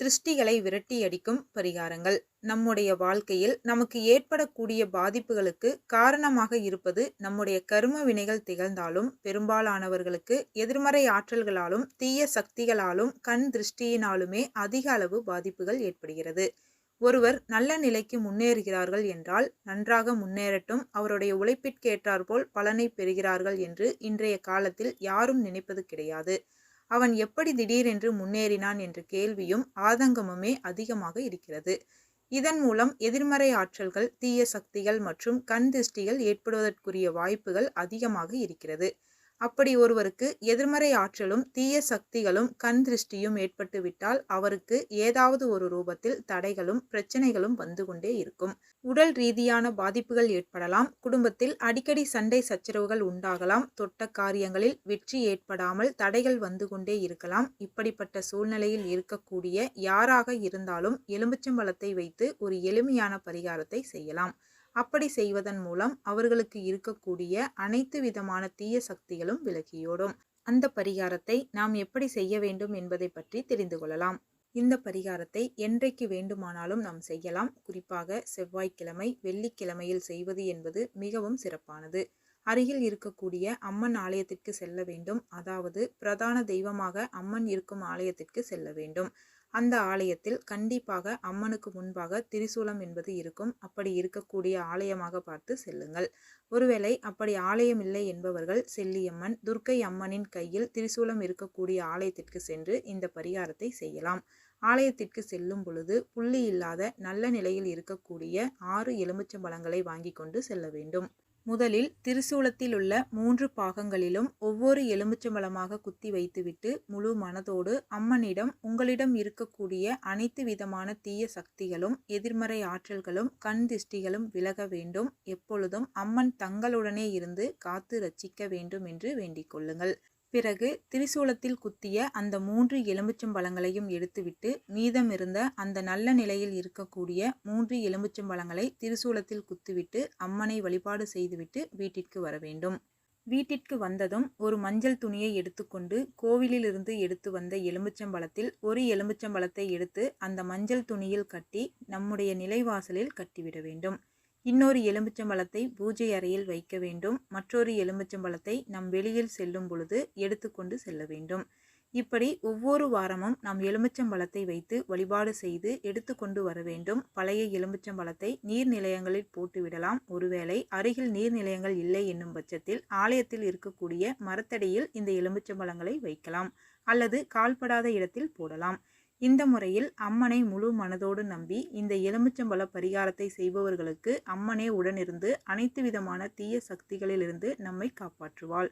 திருஷ்டிகளை விரட்டியடிக்கும் பரிகாரங்கள். நம்முடைய வாழ்க்கையில் நமக்கு ஏற்படக்கூடிய பாதிப்புகளுக்கு காரணமாக இருப்பது நம்முடைய கரும வினைகள் திகழ்ந்தாலும் பெரும்பாலானவர்களுக்கு எதிர்மறை ஆற்றல்களாலும் தீய சக்திகளாலும் கண் திருஷ்டியினாலுமே அதிக அளவு பாதிப்புகள் ஏற்படுகிறது. ஒருவர் நல்ல நிலைக்கு முன்னேறுகிறார்கள் என்றால் நன்றாக முன்னேறட்டும் அவருடைய உழைப்பிற்கேற்றாற்போல் பலனை பெறுகிறார்கள் என்று இன்றைய காலத்தில் யாரும் நினைப்பது கிடையாது. அவன் எப்படி திடீரென்று முன்னேறினான் என்ற கேள்வியும் ஆதங்கமுமே அதிகமாக இருக்கிறது. இதன் மூலம் எதிர்மறை ஆற்றல்கள் தீய சக்திகள் மற்றும் கண் திருஷ்டிகள் ஏற்படுவதற்குரிய வாய்ப்புகள் அதிகமாக இருக்கிறது. அப்படி ஒருவருக்கு எதிர்மறை ஆற்றலும் தீய சக்திகளும் கண் திருஷ்டியும் ஏற்பட்டுவிட்டால் அவருக்கு ஏதாவது ஒரு ரூபத்தில் தடைகளும் பிரச்சனைகளும் வந்து கொண்டே இருக்கும். உடல் ரீதியான பாதிப்புகள் ஏற்படலாம். குடும்பத்தில் அடிக்கடி சண்டை சச்சரவுகள் உண்டாகலாம். தொட்ட காரியங்களில் வெற்றி ஏற்படாமல் தடைகள் வந்து கொண்டே இருக்கலாம். இப்படிப்பட்ட சூழ்நிலையில் இருக்கக்கூடிய யாராக இருந்தாலும் எலும்புச்சம்பழத்தை வைத்து ஒரு எளிமையான பரிகாரத்தை செய்யலாம். அப்படி செய்வதன் மூலம் அவர்களுக்கு இருக்கக்கூடிய அனைத்து விதமான தீய சக்திகளும் விலகியோடும். அந்த பரிகாரத்தை நாம் எப்படி செய்ய வேண்டும் என்பதை பற்றி தெரிந்து கொள்ளலாம். இந்த பரிகாரத்தை என்றைக்கு வேண்டுமானாலும் நாம் செய்யலாம். குறிப்பாக செவ்வாய்க்கிழமை வெள்ளிக்கிழமையில் செய்வது என்பது மிகவும் சிறப்பானது. அருகில் இருக்கக்கூடிய அம்மன் ஆலயத்திற்கு செல்ல வேண்டும். அதாவது பிரதான தெய்வமாக அம்மன் இருக்கும் ஆலயத்திற்கு செல்ல வேண்டும். அந்த ஆலயத்தில் கண்டிப்பாக அம்மனுக்கு முன்பாக திரிசூலம் என்பது இருக்கும். அப்படி இருக்கக்கூடிய ஆலயமாக பார்த்து செல்லுங்கள். ஒருவேளை அப்படி ஆலயம் இல்லை என்பவர்கள் செல்லியம்மன் துர்க்கை அம்மனின் கையில் திரிசூலம் இருக்கக்கூடிய ஆலயத்திற்கு சென்று இந்த பரிகாரத்தை செய்யலாம். ஆலயத்திற்கு செல்லும் பொழுது புள்ளி இல்லாத நல்ல நிலையில் இருக்கக்கூடிய ஆறு எலுமிச்சம்பழங்களை வாங்கி கொண்டு செல்ல வேண்டும். முதலில் திரிசூலத்தில் உள்ள மூன்று பாகங்களிலும் ஒவ்வொரு எலுமிச்சம்பழமாக குத்தி வைத்துவிட்டு முழு மனதோடு அம்மனிடம் உங்களிடம் இருக்கக்கூடிய அனைத்து விதமான தீய சக்திகளும் எதிர்மறை ஆற்றல்களும் கண் திஷ்டிகளும் விலக வேண்டும். எப்பொழுதும் அம்மன் தங்களுடனே இருந்து காத்து ரட்சிக்க வேண்டும் என்று வேண்டிக் கொள்ளுங்கள். பிறகு திரிசூலத்தில் குத்திய அந்த மூன்று எலுமிச்சம்பழங்களையும் எடுத்துவிட்டு மீதம் இருந்த அந்த நல்ல நிலையில் இருக்கக்கூடிய மூன்று எலுமிச்சம்பழங்களை திரிசூலத்தில் குத்திவிட்டு அம்மனை வழிபாடு செய்துவிட்டு வீட்டிற்கு வர வேண்டும். வீட்டிற்கு வந்ததும் ஒரு மஞ்சள் துணியை எடுத்துக்கொண்டு கோவிலிலிருந்து எடுத்து வந்த எலுமிச்சம்பழத்தில் ஒரு எலுமிச்சம்பழத்தை எடுத்து அந்த மஞ்சள் துணியில் கட்டி நம்முடைய நிலைவாசலில் கட்டிவிட வேண்டும். இன்னொரு எலுமிச்சம்பழத்தை பூஜை அறையில் வைக்க வேண்டும். மற்றொரு எலுமிச்சம்பழத்தை நம் வெளியில் செல்லும் பொழுது எடுத்துக்கொண்டு செல்ல வேண்டும். இப்படி ஒவ்வொரு வாரமும் நாம் எலுமிச்சம்பழத்தை வைத்து வழிபாடு செய்து எடுத்துக்கொண்டு வர வேண்டும். பழைய எலுமிச்சம்பழத்தை நீர்நிலையங்களில் போட்டுவிடலாம் ஒருவேளை அருகில் நீர்நிலையங்கள் இல்லை என்னும் பட்சத்தில் ஆலயத்தில் இருக்கக்கூடிய மரத்தடியில் இந்த எலுமிச்சம்பழங்களை வைக்கலாம். அல்லது கால்படாத இடத்தில் போடலாம். இந்த முறையில் அம்மனை முழு மனதோடு நம்பி இந்த எலுமிச்சம்பழ பரிகாரத்தை செய்பவர்களுக்கு அம்மனே உடனிருந்து அனைத்து விதமான தீய சக்திகளிலிருந்து நம்மை காப்பாற்றுவாள்.